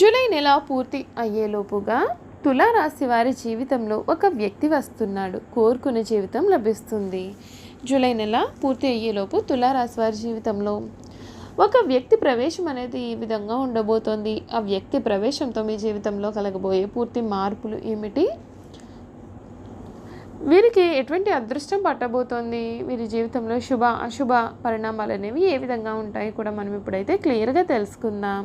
July నెల పూర్తి అయ్యేలోపుగా తులారాశి వారి జీవితంలో ఒక వ్యక్తి వస్తున్నాడు. కోరుకునే జీవితం లభిస్తుంది. జూలై నెల పూర్తి అయ్యేలోపు తులారాశి వారి జీవితంలో ఒక వ్యక్తి ప్రవేశం అనేది ఈ విధంగా ఉండబోతోంది. ఆ వ్యక్తి ప్రవేశంతో మీ జీవితంలో కలగబోయే పూర్తి మార్పులు ఏమిటి? వీరికి ఎటువంటి అదృష్టం పట్టబోతోంది? వీరి జీవితంలో శుభ అశుభ పరిణామాలు అనేవి ఏ విధంగా ఉంటాయి కూడా మనం ఇప్పుడైతే క్లియర్గా తెలుసుకుందాం.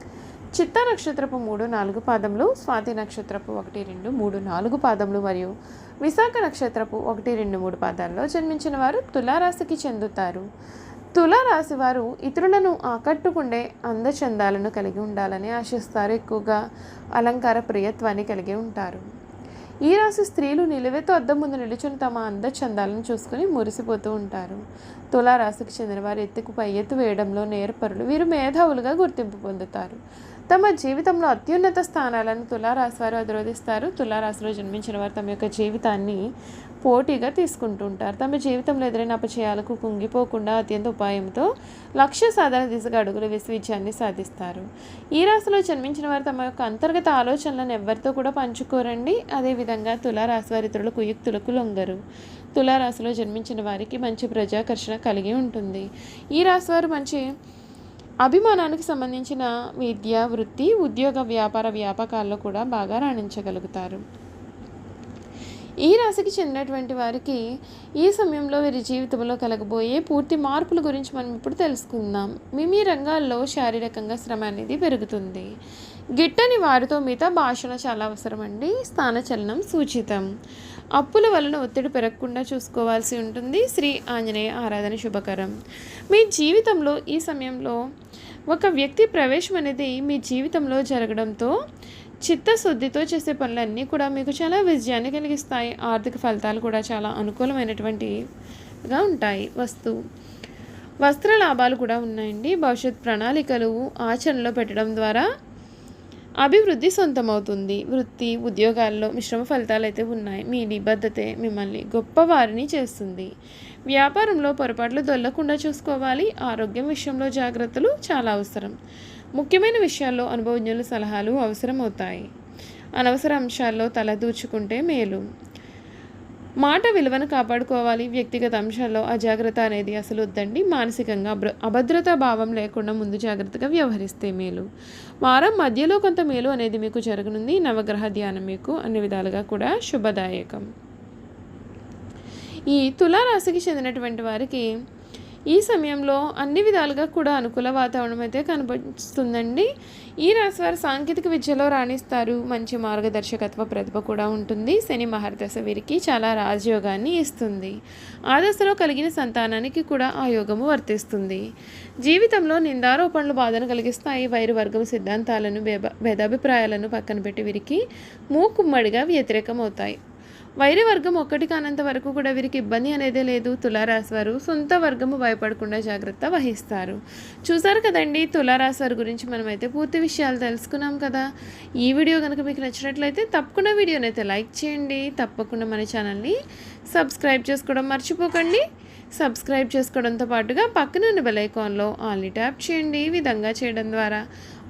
చిత్త నక్షత్రపు మూడు నాలుగు పాదములు స్వాతి నక్షత్రపు ఒకటి రెండు మూడు నాలుగు పాదములు మరియు విశాఖ నక్షత్రపు ఒకటి రెండు మూడు పాదాల్లో జన్మించిన వారు తులారాశికి చెందుతారు. తులారాశి వారు ఇతరులను ఆకట్టుకుండే అందచందాలను కలిగి ఉండాలని ఆశిస్తారు ఎక్కువగా. అలంకార ప్రియత్వాన్ని కలిగి ఉంటారు. ఈ రాశి స్త్రీలు నిలువెత్తు అద్దం ముందు నిలుచుని తమ అందచందాలను చూసుకుని మురిసిపోతూ ఉంటారు. తులారాశికి చెందిన వారు ఎత్తుకు పై ఎత్తు వేయడంలో నేర్పరులు వీరు మేధావులుగా గుర్తింపు పొందుతారు. తమ జీవితంలో అత్యున్నత స్థానాలను తులారాశి వారు అధిరోధిస్తారు. తులారాశిలో జన్మించిన వారు తమ యొక్క జీవితాన్ని పోటీగా తీసుకుంటుంటారు తమ జీవితంలో ఎదురైన అపచయాలకు కుంగిపోకుండా అత్యంత ఉపాయంతో లక్ష్య సాధన దిశగా అడుగులు వేసి విజయాన్ని సాధిస్తారు. ఈ రాశిలో జన్మించిన వారు తమ యొక్క అంతర్గత ఆలోచనలను ఎవరితో కూడా పంచుకోరండి. అదేవిధంగా తులారాశి వారి ఇతరుల కుయుక్తులకు లొంగరు. తులారాశిలో జన్మించిన వారికి మంచి ప్రజాకర్షణ కలిగి ఉంటుంది. ఈ రాశి వారు మంచి అభిమానానికి సంబంధించిన విద్య వృత్తి ఉద్యోగ వ్యాపార వ్యాపకాల్లో కూడా బాగా రాణించగలుగుతారు. ఈ రాశికి చెందినటువంటి వారికి ఈ సమయంలో వీరి జీవితంలో కలగబోయే పూర్తి మార్పుల గురించి మనం ఇప్పుడు తెలుసుకుందాం. మీ రంగాల్లో శారీరకంగా శ్రమ అనేది పెరుగుతుంది. గిట్టని వారితో మిగతా భాషణ చాలా అవసరం అండి స్థానచలనం సూచితం. అప్పుల వలన ఒత్తిడి పెరగకుండా చూసుకోవాల్సి ఉంటుంది. శ్రీ ఆంజనేయ ఆరాధన శుభకరం. మీ జీవితంలో ఈ సమయంలో ఒక వ్యక్తి ప్రవేశం అనేది మీ జీవితంలో జరగడంతో చిత్తశుద్ధితో చేసే పనులన్నీ కూడా మీకు చాలా విజయాన్ని కలిగిస్తాయి. ఆర్థిక ఫలితాలు కూడా చాలా అనుకూలమైనటువంటిగా ఉంటాయి. వస్తు వస్త్ర లాభాలు కూడా ఉన్నాయండి. భవిష్యత్ ప్రణాళికలు ఆచరణలో పెట్టడం ద్వారా అభివృద్ధి సొంతమవుతుంది. వృత్తి ఉద్యోగాల్లో మిశ్రమ ఫలితాలు అయితే ఉన్నాయి. మీ నిబద్ధతే మిమ్మల్ని గొప్పవారిని చేస్తుంది. వ్యాపారంలో పొరపాట్లు దొల్లకుండా చూసుకోవాలి. ఆరోగ్యం విషయంలో జాగ్రత్తలు చాలా అవసరం. ముఖ్యమైన విషయాల్లో అనుభవజ్ఞుల సలహాలు అవసరం అవుతాయి అనవసర అంశాల్లో తల దూచుకుంటే మేలు. మాట విలువను కాపాడుకోవాలి వ్యక్తిగత అంశాల్లో అజాగ్రత్త అనేది అసలు వద్దండి. మానసికంగా అభద్రతా భావం లేకుండా ముందు జాగ్రత్తగా వ్యవహరిస్తే మేలు. వారం మధ్యలో కొంత మేలు అనేది మీకు జరగనుంది. నవగ్రహ ధ్యానం మీకు అన్ని విధాలుగా కూడా శుభదాయకం. ఈ తులారాశికి చెందినటువంటి వారికి ఈ సమయంలో అన్ని విధాలుగా కూడా అనుకూల వాతావరణం అయితే కనిపిస్తుందండి ఈ రాశి వారు సాంకేతిక విద్యలో రాణిస్తారు. మంచి మార్గదర్శకత్వ ప్రతిభ కూడా ఉంటుంది. శని మహర్దశ వీరికి చాలా రాజయోగాన్ని ఇస్తుంది. ఆ దశలో కలిగిన సంతానానికి కూడా ఆ యోగము వర్తిస్తుంది. జీవితంలో నిందారోపణలు బాధను కలిగిస్తాయి. వైరు వర్గం సిద్ధాంతాలను భేద భేదాభిప్రాయాలను పక్కన పెట్టి వీరికి మూకుమ్మడిగా వ్యతిరేకం అవుతాయి వైరి వర్గం ఒక్కటి కానంత వరకు కూడా వీరికి ఇబ్బంది అనేదే లేదు. తులారాశి వారు సొంత వర్గము భయపడకుండా జాగ్రత్త వహిస్తారు. చూసారు కదండి తులారాశి వారి గురించి మనమైతే పూర్తి విషయాలు తెలుసుకున్నాం కదా. ఈ వీడియో కనుక మీకు నచ్చినట్లయితే తప్పకుండా వీడియోని అయితే లైక్ చేయండి. తప్పకుండా మన ఛానల్ని సబ్స్క్రైబ్ చేసుకోవడం మర్చిపోకండి. సబ్స్క్రైబ్ చేసుకోవడంతో పాటుగా పక్కన ఉన్న బెల్ ఐకాన్లో ఆల్ని ట్యాప్ చేయండి. ఈ విధంగా చేయడం ద్వారా